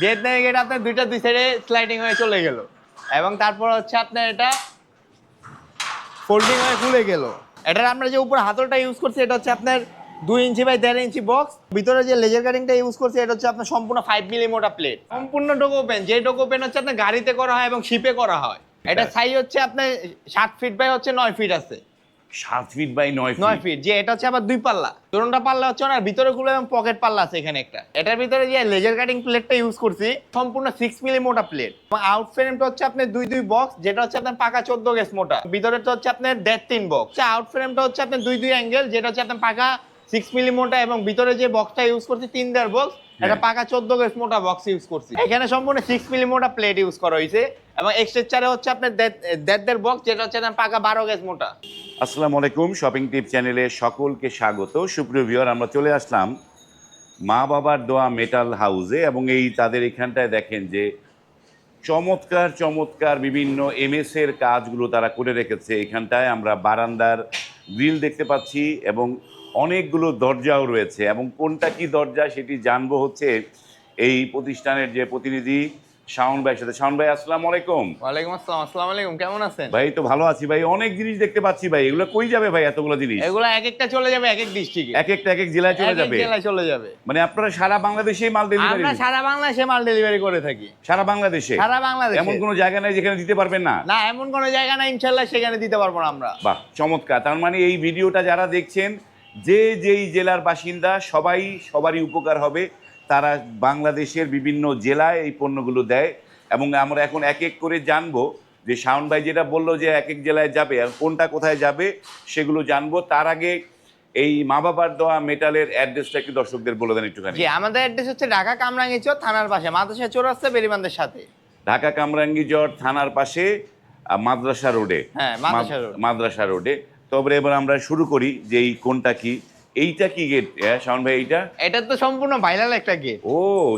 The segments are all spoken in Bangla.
ভিয়েতনামি গেট আপনার দুইটা দুই সাইডে স্লাইডিং হয়ে চলে গেল। এবং তারপর হচ্ছে আপনার এটা ফোল্ডিং হয়ে খুলে গেল। এটার আমরা যে উপরে হাতলটা ইউজ করছি এটা হচ্ছে আপনার দুই ইঞ্চি বাই দেড় ইঞ্চি বক্স ভিতরে যে লেজার কাটিংটা ইউজ করছি এটা হচ্ছে আপনার সম্পূর্ণ ফাইভ মিলি মোটা প্লেট সম্পূর্ণ ডোকো পেন যে ডোকো পেন হচ্ছে আপনার গাড়িতে করা হয় এবং শিপে করা হয়। এটা সাইজ হচ্ছে আপনার সাত ফিট বাই হচ্ছে নয় ফিট আছে। সাত ফিট বাই নয় নয় ফিট যে এটা হচ্ছে আবার দুই পাল্লা। দুটোটা পাল্লা হচ্ছে ওনার ভিতরে গুলো এবং পকেট পাল্লা আছে এখানে একটা। এটার ভিতরে যে লেজার কাটিং প্লেটটা ইউজ করছি সম্পূর্ণ সিক্স মিলি মোটা প্লেট আউট ফ্রেমটা হচ্ছে আপনার দুই দুই বক্স যেটা হচ্ছে আপনার পাকা চোদ্দ গেস মোটা। ভিতরেটা হচ্ছে আপনার দেড় তিন বক্স আউট ফ্রেমটা হচ্ছে আপনার দুই দুই অ্যাঙ্গেল যেটা হচ্ছে আপনার পাকা সিক্স মিলি মোটা এবং ভিতরে যে বক্সটা ইউজ করছি তিন দেড় বক্স এটা হ্যাঁ। পাকা চোদ্দ গেস মোটা বক্স ইউজ করছি। এখানে সম্পূর্ণ সিক্স মিলি মোটা প্লেট ইউজ করা হয়েছে এবং এক্সট্রেচারে হচ্ছে আপনার দেড় দেড় দেড় বক্স যেটা হচ্ছে আপনার পাকা বারো গেস মোটা। আসসালামু আলাইকুম শপিং টিপ চ্যানেলে সকলকে স্বাগত। সুপ্রিয় ভিউয়ার, আমরা চলে আসলাম মা বাবার দোয়া মেটাল হাউসে এবং এই তাদের এখানটায় দেখেন যে চমৎকার চমৎকার বিভিন্ন এমএস এর কাজগুলো তারা করে রেখেছে। এখানটায় আমরা বারান্দার গ্রিল দেখতে পাচ্ছি এবং অনেকগুলো দরজাও রয়েছে এবং কোনটা কি দরজা সেটি জানব হচ্ছে এই প্রতিষ্ঠানের যে প্রতিনিধি শাওন ভাইয়ের সাথে। শাওন ভাই আসসালামু আলাইকুম। ওয়ালাইকুম আসসালাম আসসালামু আলাইকুম কেমন আছেন? ভাই তো ভালো আছি ভাই অনেক জিনিস দেখতে পাচ্ছি ভাই এগুলো কই যাবে ভাই এতগুলো জিনিস? এগুলো এক একটা চলে যাবে এক এক ডিস্ট্রিক্টে। এক একটা এক এক জেলায় চলে যাবে। জেলায় চলে যাবে। মানে আপনারা সারা বাংলাদেশে মাল ডেলিভারি আমরা সারা বাংলাদেশে মাল ডেলিভারি করে থাকি। সারা বাংলাদেশে? সারা বাংলাদেশে। এমন কোনো জায়গা নাই যেখানে দিতে পারবেন না? না এমন কোনো জায়গা না ইনশাল্লাহ সেখানে দিতে পারব না আমরা। বাহ চমৎকার। তার মানে এই ভিডিওটা যারা দেখছেন যে যেই জেলার বাসিন্দা সবাই সবারই উপকার হবে। তারা বাংলাদেশের বিভিন্ন জেলায় এই পণ্যগুলো দেয় এবং আমরা এখন এক এক করে জানব যে শাওন ভাই যেটা বলল যে এক এক জেলায় যাবে আর কোনটা কোথায় যাবে সেগুলো জানব। তার আগে এই মা বাবার দেওয়া মেটালের অ্যাড্রেসটা একটু দর্শকদের বলে দেন একটুখানি। জি আমাদের অ্যাড্রেস হচ্ছে ঢাকা কামরাঙ্গিচর থানার পাশে মাদ্রাসা চোর চৌরাস্তা বেরিবান্ধের সাথে। ঢাকা কামরাঙ্গীচর থানার পাশে মাদ্রাসা রোডে। হ্যাঁ, মাদ্রাসা রোড। মাদ্রাসা রোডে। তবে এবার আমরা শুরু করি যে এই কোনটা কি। এইটা কি গেট শাওন ভাই এইটা? এটা তো সম্পূর্ণ ভাইরাল একটা গেট ও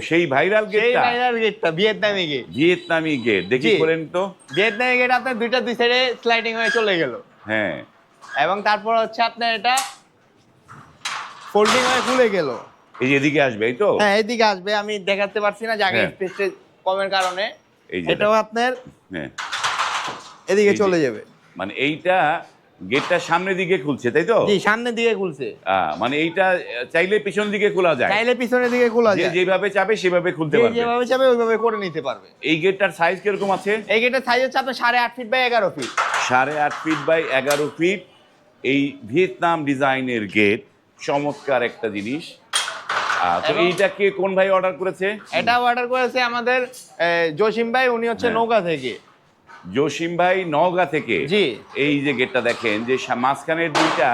সেই ভাইরাল সেই গেটটা ভাইরাল গেটটা ভিয়েতনামি গেট ভিয়েতনামি গেট দেখি করেন তো। ভিয়েতনামি গেট আপনার দুইটা দুই সাইডে স্লাইডিং হয়ে চলে গেল। হ্যাঁ। এবং তারপর হচ্ছে আপনার এটা ফোল্ডিং হয়ে খুলে গেল। এই যে এদিকে আসবে এই তো? হ্যাঁ এদিকে আসবে। আমি দেখাতে পারছি না জায়গা হ্যাঁ। স্পেসে কমের কারণে। এটাও আপনার হ্যাঁ। এদিকে চলে যাবে। মানে এইটা গেটটা সামনের দিকে খুলছে তাই তো? জি সামনের দিকে খুলছে। মানে এইটা চাইলে পিছন দিকে খোলা যায়। চাইলে পিছনের দিকে খোলা যায়। যেভাবে চাবে সেভাবে খুলতে পারবে। যেভাবে চাবে ওইভাবে করে নিতে পারবে। এই গেটটার সাইজ কীরকম আছে? এই গেটের সাইজ হচ্ছে আপনার সাড়ে আট ফিট বাই এগারো ফিট সাড়ে আট ফিট বাই এগারো ফিট এই ভিয়েতনাম ডিজাইনের গেট চমৎকার একটা জিনিস। তো এইটা কে কোন ভাই অর্ডার করেছে? এটা অর্ডার করেছে আমাদের জসিম ভাই উনি হচ্ছে হ্যাঁ। নৌকা থেকে। জসিম ভাই নওগাঁ থেকে জি। এই যে গেটটা দেখেন যে মাঝখানের দুইটা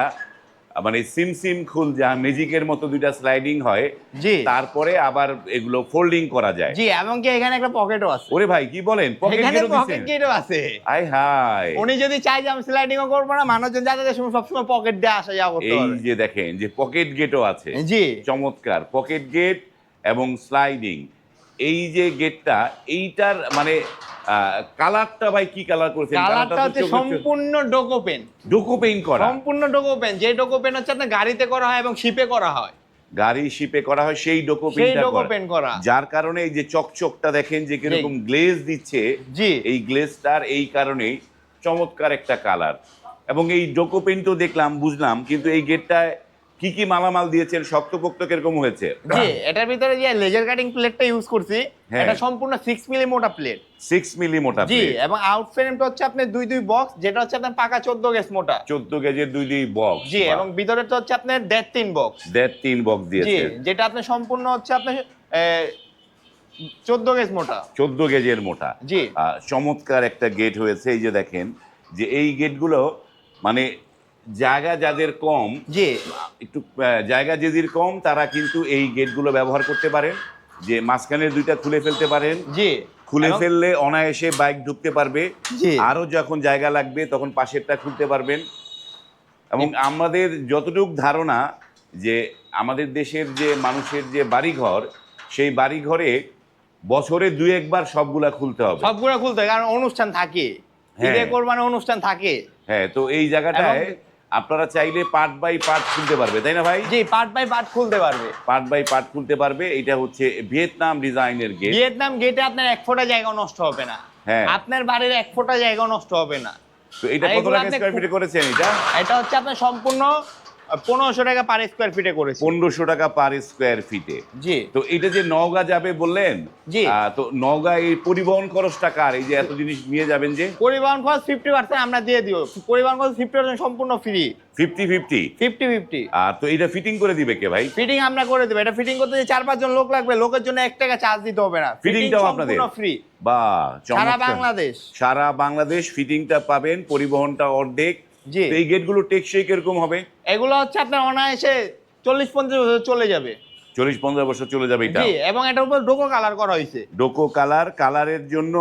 মানে সিম সিম খুল যা ম্যাজিকের মতো দুইটা স্লাইডিং হয় জি। তারপরে আবার এগুলো ফোল্ডিং করা যায়। জি এবং কি এখানে একটা পকেটও আছে। ওরে ভাই কি বলেন? পকেট গেটও পকেট গেটও আছে। আই হাই উনি যদি চাই যে আমি স্লাইডিংও করব না মানুষজন যাতে সময় সবসময় পকেট দিয়ে আসা যাওয়া করতে এই যে দেখেন যে পকেট গেটও আছে। জি। চমৎকার পকেট গেট এবং স্লাইডিং এই যে গেটটা এইটার মানে কালারটা ভাই কি কালার করেছেন? কালারটা হচ্ছে সম্পূর্ণ ডোকো পেন ডোকো পেইন্ট করা। সম্পূর্ণ ডোকো পেন যে ডোকো পেন হচ্ছে আপনার গাড়িতে করা হয় এবং শিপে করা হয়। গাড়ি শিপে করা হয় সেই ডোকো সেই ডোকো করা। পেন করা। যার কারণে এই যে চকচকটা দেখেন যে কীরকম গ্লেজ দিচ্ছে জি। এই গ্লেজটার এই কারণেই চমৎকার একটা কালার। এবং এই ডোকো পেইন্টও দেখলাম বুঝলাম কিন্তু এই গেটটায় কি কি মালামাল দিয়েছেন শক্তপোক্ত কীরকম হয়েছে? জি এটার ভিতরে যে লেজার কাটিং প্লেটটা ইউজ করছি হ্যাঁ। এটা সম্পূর্ণ সিক্স মিলি মোটা প্লেট সিক্স মিলি মোটা জি এবং আউট ফ্রেমটা হচ্ছে আপনার দুই দুই বক্স যেটা হচ্ছে আপনার পাকা চোদ্দ গেজ মোটা। চোদ্দ গেজের দুই দুই বক্স জি এবং ভিতরেরটা হচ্ছে আপনার দেড় তিন বক্স দেড় তিন বক্স জি যেটা আপনার সম্পূর্ণ হচ্ছে আপনার চোদ্দ গেজ মোটা। চোদ্দ গেজের মোটা। জি। চমৎকার একটা গেট হয়েছে এই যে দেখেন যে এই গেটগুলো মানে জায়গা যাদের কম জি। একটু জায়গা যেদির কম তারা কিন্তু এই গেটগুলো ব্যবহার করতে পারেন। যে মাঝখানের দুইটা খুলে ফেলতে পারেন। জি। খুলে ফেললে অনায়াসে বাইক ঢুকতে পারবে। আরও যখন জায়গা লাগবে তখন পাশেরটা খুলতে পারবেন। এবং আমাদের যতটুক ধারণা যে আমাদের দেশের যে মানুষের যে বাড়িঘর সেই বাড়িঘরে বছরে দুই একবার সবগুলা খুলতে হবে। সবগুলো খুলতে হবে কারণ অনুষ্ঠান থাকে। হ্যাঁ। ঈদে অনুষ্ঠান থাকে। হ্যাঁ তো এই জায়গাটায় আপনারা চাইলে পার্ট বাই পার্ট খুলতে পারবে তাই না ভাই? জি পার্ট বাই পার্ট খুলতে পারবে। পার্ট বাই পার্ট খুলতে পারবে এটা হচ্ছে ভিয়েতনাম ডিজাইনের গেট ভিয়েতনাম গেটে আপনার এক ফোঁটা জায়গা নষ্ট হবে না। হ্যাঁ। আপনার বাড়ির এক ফোঁটা জায়গা নষ্ট হবে না। তো এটা কত লাখ টাকা আপনি ফিটে করেছেন এটা? এটা হচ্ছে আপনার সম্পূর্ণ পনেরোশো টাকা পার স্কোয়ার ফিটে করেছে। পনেরোশো টাকা পার স্কোয়ার ফিটে জি। তো এটা যে নওগাঁ যাবে বললেন জি। তো নওগাঁ এই পরিবহন খরচটা কার? এই যে এত জিনিস নিয়ে যাবেন যে? পরিবহন খরচ ফিফটি পার্সেন্ট আমরা দিয়ে দিও পরিবহন খরচ ফিফটি পার্সেন্ট সম্পূর্ণ free fifty fifty fifty fifty আর তো এটা ফিটিং করে দিবে কে ভাই? ফিটিং আমরা করে দেবো। এটা ফিটিং করতে চার পাঁচজন লোক লাগবে লোকের জন্য এক টাকা চার্জ দিতে হবে না। ফিটিংটাও আপনাদের? ফ্রি বা সারা বাংলাদেশ। সারা বাংলাদেশ ফিটিংটা পাবেন পরিবহনটা অর্ধেক। জি। এই গেটগুলো টেকসই কীরকম হবে? এগুলো হচ্ছে আপনার অনায়াসে চল্লিশ পঞ্চাশ বছর চলে যাবে। চল্লিশ পনেরো বছর চলে যাবে এটা? এবং এটার উপর ডোকো কালার করা হয়েছে। ডোকো কালার কালারের জন্য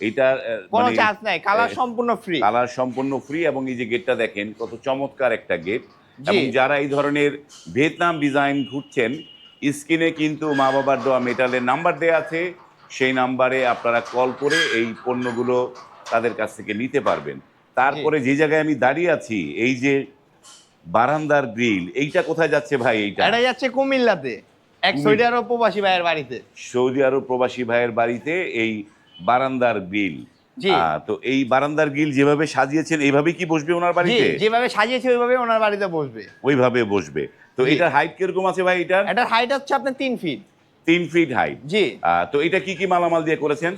এটা কোনো চার্জ নাই কালার সম্পূর্ণ ফ্রি কালার সম্পূর্ণ ফ্রি এবং এই যে গেটটা দেখেন কত চমৎকার একটা গেট। এবং যারা এই ধরনের ভিয়েতনাম ডিজাইন ঘুরছেন স্ক্রিনে কিন্তু মা বাবার দোয়া মেটালের নাম্বার দেওয়া আছে। সেই নাম্বারে আপনারা কল করে এই পণ্যগুলো তাদের কাছ থেকে নিতে পারবেন। তারপরে যে জায়গায় আমি দাঁড়িয়ে আছি এই যে বারান্দার গ্রিল এইটা কোথায় যাচ্ছে ভাই এইটা? এটা যাচ্ছে কুমিল্লাতে এক সৌদি আরব প্রবাসী ভাইয়ের বাড়িতে। সৌদি আরব প্রবাসী ভাইয়ের বাড়িতে এই বারান্দার গ্রিল। তো এই বারান্দার গ্রিল যেভাবে সাজিয়েছেন এইভাবে কি বসবে ওনার বাড়িতে? যেভাবে সাজিয়েছে ওইভাবে ওনার বাড়িতে বসবে। ওইভাবে বসবে। তো এটার হাইট কীরকম আছে ভাই এটার? এটার হাইট হচ্ছে আপনার তিন ফিট তিন ফিট হাইট জি। তো এটা কি কি মালামাল দিয়ে করেছেন?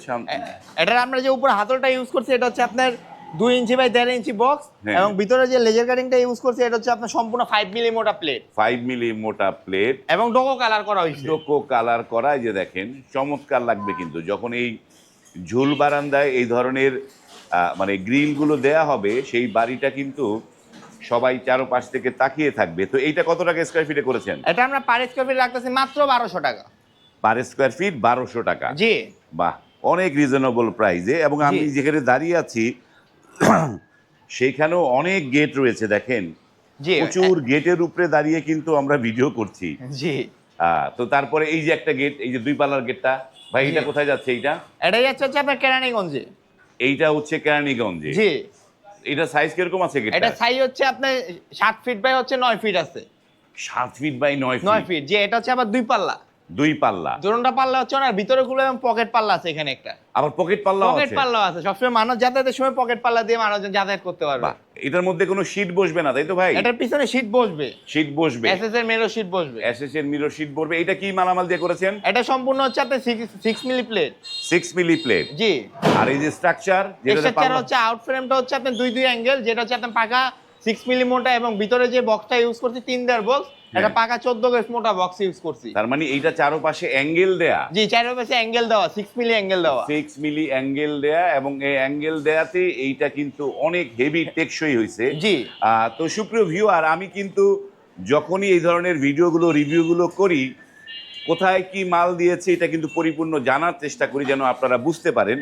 এটার আমরা যে উপরে হাতলটা ইউজ করছি এটা হচ্ছে আপনার দুই ইঞ্চি বাই দেড় ইঞ্চি বক্স হ্যাঁ। এবং ভিতরে যে লেজার কাটিংটা ইউজ করছি এটা হচ্ছে আপনার সম্পূর্ণ ফাইভ মিলি মোটা প্লেট ফাইভ মিলি মোটা প্লেট এবং ডোকো কালার করা হয়েছে। ডোকো কালার করা এই যে দেখেন চমৎকার লাগবে কিন্তু। যখন এই ঝুল বারান্দায় এই ধরনের মানে গ্রিলগুলো দেয়া হবে সেই বাড়িটা কিন্তু সবাই চারোপাশ থেকে তাকিয়ে থাকবে। তো এইটা কত টাকা স্কোয়ার ফিটে করেছেন? এটা আমরা পার স্কোয়ার ফিট রাখতেছি মাত্র বারোশো টাকা। পার স্কোয়ার ফিট বারোশো টাকা। জি। বাহ অনেক রিজনেবল প্রাইসে এবং আমি যেখানে দাঁড়িয়ে আছি সেইখানেও অনেক গেট রয়েছে দেখেন। প্রচুর গেটের উপরে দাঁড়িয়ে কিন্তু আমরা ভিডিও করছি। জি। তো তারপরে এই যে একটা গেট এই যে দুই পাল্লার গেটটা ভাই এটা কোথায় যাচ্ছে এইটা? এটাই যাচ্ছে হচ্ছে আপনার কেরানীগঞ্জে। এইটা হচ্ছে কেরানীগঞ্জে। জি। এটা সাইজ কীরকম আছে গেট এটা সাইজ হচ্ছে আপনার সাত ফিট বাই হচ্ছে নয় ফিট আছে। সাত ফিট বাই নয় নয় ফিট ফিট যে এটা হচ্ছে আবার দুই পাল্লা। দুই পাল্লা। দুটা পাল্লা হচ্ছে ওনার ভিতরে গুলো এবং পকেট পাল্লা আছে এখানে একটা। আবার পকেট পাল্লা পকেট পাল্লা আছে। সবসময় মানুষ যাতায়াতের সময় পকেট পাল্লা দিয়ে মানুষজন যাতায়াত করতে পারবে। এটার মধ্যে কোনো শীট বসবে না তাই তো ভাই? এটার পিছনে শীট বসবে। শীট বসবে। এসএস এর মেরো শীট বসবে। এসএস এর মিরর শীট বসবে। এটা কি মালামাল দিয়ে করেছেন? এটা সম্পূর্ণ হচ্ছে আপনার six milli plate six milli plate জি। আর এই যে স্ট্রাকচার যেটা স্ট্রাকচার হচ্ছে আউট ফ্রেমটা হচ্ছে আপনার দুই দুই অ্যাঙ্গেল যেটা হচ্ছে আপনার পাকা সিক্স মিলি মোটা এবং ভিতরে যে বক্সটা ইউজ করছি তিন দেড় বক্স এটা হ্যাঁ। পাকা চোদ্দ গেজ মোটা বক্স ইউজ করছি। তার মানে এইটা চারোপাশে অ্যাঙ্গেল দেয়া। জি চারের পাশে অ্যাঙ্গেল দেওয়া সিক্স মিলি অ্যাঙ্গেল দেওয়া। সিক্স মিলি অ্যাঙ্গেল দেয়া এবং এই অ্যাঙ্গেল দেয়াতে এইটা কিন্তু অনেক হেভি টেকসই হয়েছে জি। তো সুপ্রিয় ভিউয়ার আমি কিন্তু যখনই এই ধরনের ভিডিওগুলো রিভিউগুলো করি কোথায় কি মাল দিয়েছে এটা কিন্তু পরিপূর্ণ জানার চেষ্টা করি যেন আপনারা বুঝতে পারেন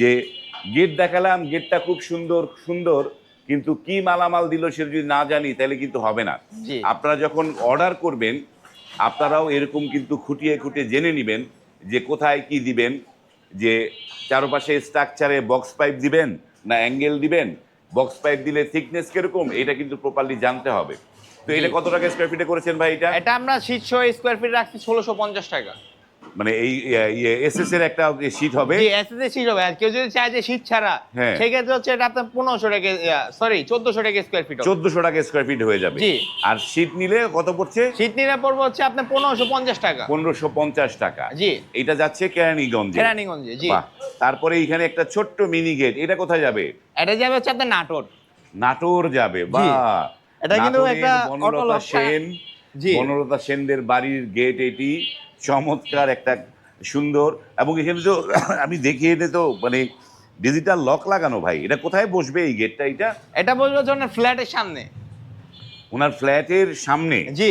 যে গেট দেখালাম গেটটা খুব সুন্দর সুন্দর। কিন্তু কি মালামাল দিল সেটা যদি না জানি তাহলে কিন্তু হবে না। আপনারা যখন অর্ডার করবেন আপনারাও এরকম কিন্তু খুঁটিয়ে খুঁটিয়ে জেনে নেবেন যে কোথায় কি দিবেন যে চারপাশে স্ট্রাকচারে বক্স পাইপ দিবেন না অ্যাঙ্গেল দিবেন বক্স পাইপ দিলে থিকনেস কীরকম এটা কিন্তু প্রপারলি জানতে হবে। তো এটা। কত টাকা স্কোয়ার ফিটে করেছেন ভাই এটা? এটা আমরা শীতশো স্কোয়ার ফিট রাখছি ষোলোশো পঞ্চাশ টাকা। মানে এই এসএস এর একটা শীট হবে? জি এসএসএ শীট হবে। আর কেউ যদি চায় যে শীত ছাড়া হ্যাঁ। সেক্ষেত্রে হচ্ছে এটা আপনার পনেরোশো টাকা সরি চোদ্দশো টাকা স্কোয়ার ফিট চোদ্দশো টাকা স্কোয়ার ফিট হয়ে যাবে। জি। আর শীট নিলে কত পড়ছে? শীত নিলে পড়বে হচ্ছে আপনার পনেরোশো পঞ্চাশ টাকা। পনেরোশো পঞ্চাশ টাকা। জি। এটা যাচ্ছে কেরানীগঞ্জে। কেরানীগঞ্জে জি। তারপরে এখানে একটা ছোট্ট মিনি গেট এটা কোথায় যাবে? এটা যাবে হচ্ছে আপনার নাটোর। নাটোর যাবে বা এটা কিন্তু একটা অটো লক সেন জি। বনলতা সেনদের বাড়ির গেট এটি। চমৎকার একটা সুন্দর এবং এখানে তো আমি দেখি এনে তো মানে ডিজিটাল লক লাগানো ভাই। এটা কোথায় বসবে এই গেটটা এটা? এটা হচ্ছে ওনার ফ্ল্যাটের সামনে। ওনার ফ্ল্যাটের সামনে? জি।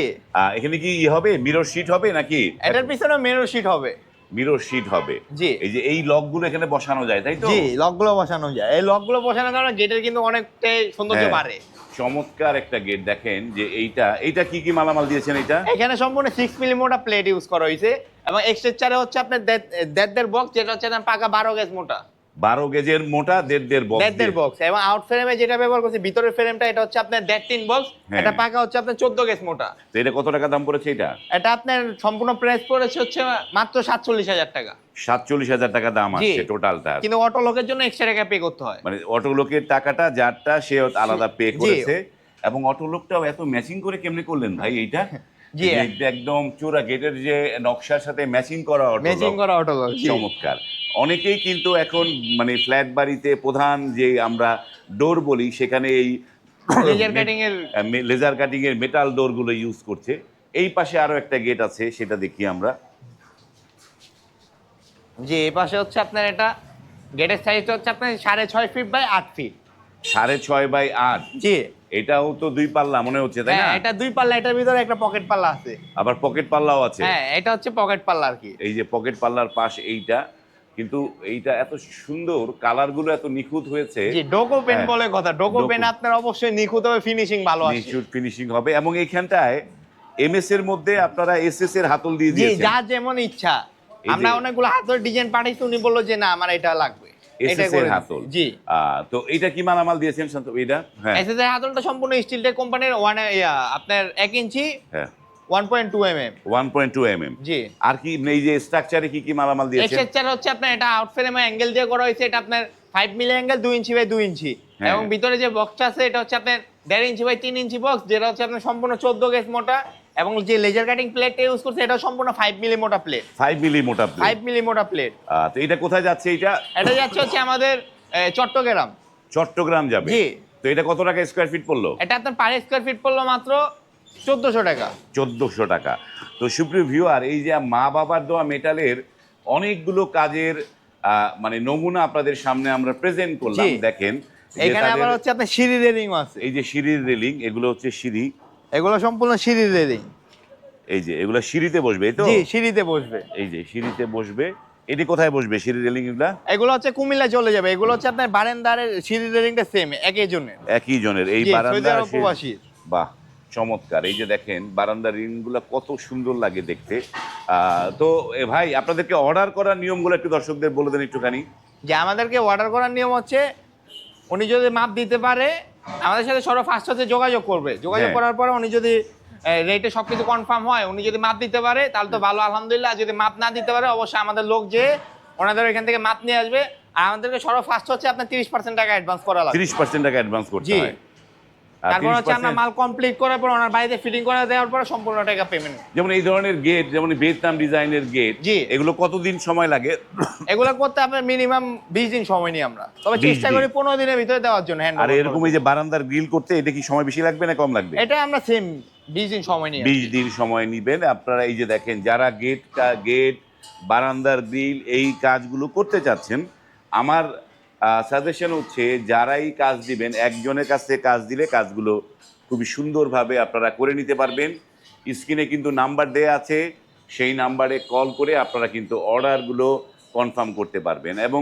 এখানে কি ই হবে? মিরর শিট হবে নাকি? এটার পিছনে মেরো শীট হবে। মিরর শিট হবে। জি। এই যে এই লকগুলো এখানে বসানো যায় তাই তো? জি লকগুলো বসানো যায়। এই লকগুলো বসানোর কারণে গেটের কিন্তু অনেকটাই সৌন্দর্য হ্যাঁ। বাড়ে। চমৎকার একটা গেট দেখেন যে এইটা এইটা কি কি মালামাল দিয়েছেন এটা এখানে সম্পূর্ণ সিক্স মিলি মোটা প্লেট ইউজ করা হয়েছে এবং এক্সট্রেচারে হচ্ছে আপনার দেড় দেড় বক্স যেটা হচ্ছে পাকা বারো গেজ মোটা। বারো গেজের মোটা দেড় দেড় বক্স দেড় দেড় বক্স এবং আউট ফ্রেমে যেটা ব্যবহার করছি ভিতরের ফ্রেমটা এটা হচ্ছে আপনার দেড় তিন বক্স হ্যাঁ। এটা পাকা হচ্ছে আপনার চোদ্দ গেজ মোটা। তো এটা কত টাকা দাম পড়েছে এটা? এটা আপনার সম্পূর্ণ প্রাইস পড়েছে হচ্ছে মাত্র সাতচল্লিশ হাজার টাকা। সাতচল্লিশ হাজার টাকা দাম জি। আসছে টোটালটা কিন্তু অটো লোকের জন্য এক্সট্রা টাকা পে করতে হয়। মানে অটো লোকের টাকাটা যারটা সে আলাদা পে করেছে। এবং অটো লোকটাও এত ম্যাচিং করে কেমনে করলেন ভাই এইটা? একদম চোরা গেটের যে নকশার সাথে ম্যাচিং করা ম্যাচিং করা চমৎকার। অনেকেই কিন্তু এখন মানে ফ্ল্যাট বাড়িতে প্রধান যে আমরা ডোর বলি সেখানে এই লেজার কাটিং এর লেজার কাটিং এর মেটাল ডোরগুলো ইউজ করছে। এই পাশে আরও একটা গেট আছে সেটা দেখি আমরা। জি এই পাশে হচ্ছে আপনার এটা। গেটের সাইজটা হচ্ছে আপনার সাড়ে ছয় ফিট বাই আট ফিট সাড়ে ছয় বাই আট। জি। এটাও তো দুই পাল্লা মনে হচ্ছে তাই না? হ্যাঁ এটা দুই পাল্লা এটার ভিতরে একটা পকেট পাল্লা আছে। আবার পকেট পাল্লাও আছে। হ্যাঁ এটা হচ্ছে পকেট পাল্লা আর কি। এই যে পকেট পাল্লার পাশ এইটা কিন্তু এইটা এত সুন্দর কালারগুলো এত নিখুঁত হয়েছে। জি ডোকো পেন হ্যাঁ। বলে কথা। ডোকো। পেন আপনার অবশ্যই নিখুঁত হবে ফিনিশিং ভালো আসে। নিখুঁত ফিনিশিং হবে এবং এইখানটায় এমএস এর মধ্যে আপনারা এসএস এর হাতল দিয়ে জি দিয়েছেন। যার যেমন ইচ্ছা। যে- আমরা অনেকগুলো হাতের ডিজাইন পাঠাইছি উনি বলল যে না আমার এটা লাগবে। এসএস এর হাতল। জি। তো এটা কি মালামাল দিয়েছেন শান্ত এটা? হ্যাঁ। এসএস এর হাতলটা সম্পূর্ণ স্টিলটেক কোম্পানির ওয়ান আপনার এক ইঞ্চি হ্যাঁ। One point two M M one point two M M জি। আর কি এই যে স্ট্রাকচারে কি কি মালামাল দিয়েছেন? এক্সট্রাকচার হচ্ছে আপনার এটা আউট ফ্রেমে অ্যাঙ্গেল দিয়ে করা হয়েছে এটা আপনার ফাইভ মিলি অ্যাঙ্গেল দুই ইঞ্চি বাই দুই ইঞ্চি। হ্যাঁ। এবং ভিতরে যে বক্সটা আছে এটা হচ্ছে আপনার দেড় ইঞ্চি বাই তিন ইঞ্চি বক্স যেটা হচ্ছে আপনার সম্পূর্ণ চোদ্দ গেজ মোটা। এবং যে লেজার কাটিং প্লেটটা ইউজ করছে এটা সম্পূর্ণ ফাইভ মিলি মোটা প্লেট ফাইভ মিলি মোটা প্লেট মিলি মোটা প্লেট তো এটা কোথায় যাচ্ছে এটা এটা যাচ্ছে হচ্ছে আমাদের চট্টগ্রাম। চট্টগ্রাম যাবে। জি। তো এটা কত টাকা স্কোয়ার ফিট পড়ল? এটা আপনার পার স্কোয়ার ফিট পড়ল মাত্র চোদ্দশো টাকা। চোদ্দোশো টাকা। তো সুপ্রিয় ভিউয়ার এই যে মা বাবার দেওয়া মেটালের অনেকগুলো কাজের মানে নমুনা আপনাদের সামনে আমরা প্রেজেন্ট করলাম দেখেন। এখানে আবার হচ্ছে আপনার সিঁড়ি রেলিং আছে। এই যে সিঁড়ির রেলিং এগুলো হচ্ছে সিঁড়ি। এগুলো সম্পূর্ণ সিঁড়ি রেলিং এই যে এগুলো সিঁড়িতে বসবে এই তো? জি সিঁড়িতে বসবে। এই যে সিঁড়িতে বসবে। এটি কোথায় বসবে সিঁড়ি রেলিং এগুলা এগুলো হচ্ছে কুমিল্লা চলে যাবে। এগুলো হচ্ছে আপনার বারেন্দারের সিঁড়ি রেলিংটা সেম একই জনের। একই জনের। এই জি, বারান্দা সৌদি আরব সে- প্রবাসীর। বাহ চমৎকার। এই যে দেখেন বারান্দার রিংগুলো কত সুন্দর লাগে দেখতে। আহ, তো এ ভাই আপনাদেরকে অর্ডার করার নিয়মগুলো একটু দর্শকদের বলে দেন একটুখানি। যে আমাদেরকে অর্ডার করার নিয়ম হচ্ছে উনি যদি মাপ দিতে পারে আমাদের সাথে সরো ফার্স্ট হচ্ছে যোগাযোগ করবে। যোগাযোগ হ্যাঁ। করার পরে উনি যদি রেটে সবকিছু কনফার্ম হয় উনি যদি মাপ দিতে পারে তাহলে তো ভালো আলহামদুলিল্লাহ। যদি মাপ না দিতে পারে অবশ্যই আমাদের লোক যে ওনাদের এখান থেকে মাপ নিয়ে আসবে। আর আমাদেরকে সরো ফার্স্ট হচ্ছে আপনার তিরিশ পার্সেন্ট টাকা অ্যাডভান্স করা লাগবে। তিরিশ পার্সেন্ট টাকা অ্যাডভান্স করতে হয়। তারপর হচ্ছে আমরা মাল কমপ্লিট করার পর ওনার বাড়িতে ফিটিং করে দেওয়ার পরে সম্পূর্ণ টাকা পেমেন্ট যেমন এই ধরনের গেট যেমন ভিয়েতনাম ডিজাইনের গেট জি। এগুলো কতদিন সময় লাগে? এগুলো করতে আপনার মিনিমাম বিশ দিন সময় নিই আমরা। তবে চেষ্টা করি পনেরো দিনের ভিতরে দেওয়ার জন্য হ্যান্ড আর এরকম এই যে বারান্দার গ্রিল করতে এটা কি সময় বেশি লাগবে না কম লাগবে? এটা আমরা সেম বিশ দিন সময় নিই বিশ দিন সময় নেবেন। আপনারা এই যে দেখেন যারা গেট গেট বারান্দার গ্রিল এই কাজগুলো করতে চাচ্ছেন আমার সাজেশন হচ্ছে যারাই কাজ দিবেন, একজনের কাছে কাজ দিলে কাজগুলো খুবই সুন্দরভাবে আপনারা করে নিতে পারবেন। স্ক্রিনে কিন্তু নাম্বার দেয়া আছে, সেই নাম্বারে কল করে আপনারা কিন্তু অর্ডারগুলো কনফার্ম করতে পারবেন। এবং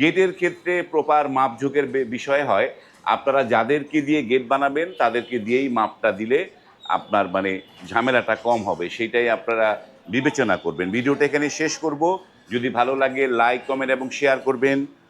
গেটের ক্ষেত্রে প্রপার মাপঝোঁকের বিষয় হয়, আপনারা যাদেরকে দিয়ে গেট বানাবেন, তাদেরকে দিয়েই মাপটা দিলে আপনার মানে ঝামেলাটা কম হবে সেটাই আপনারা বিবেচনা করবেন। ভিডিওটা এখানে শেষ করব। যদি ভালো লাগে লাইক কমেন্ট এবং শেয়ার করবেন।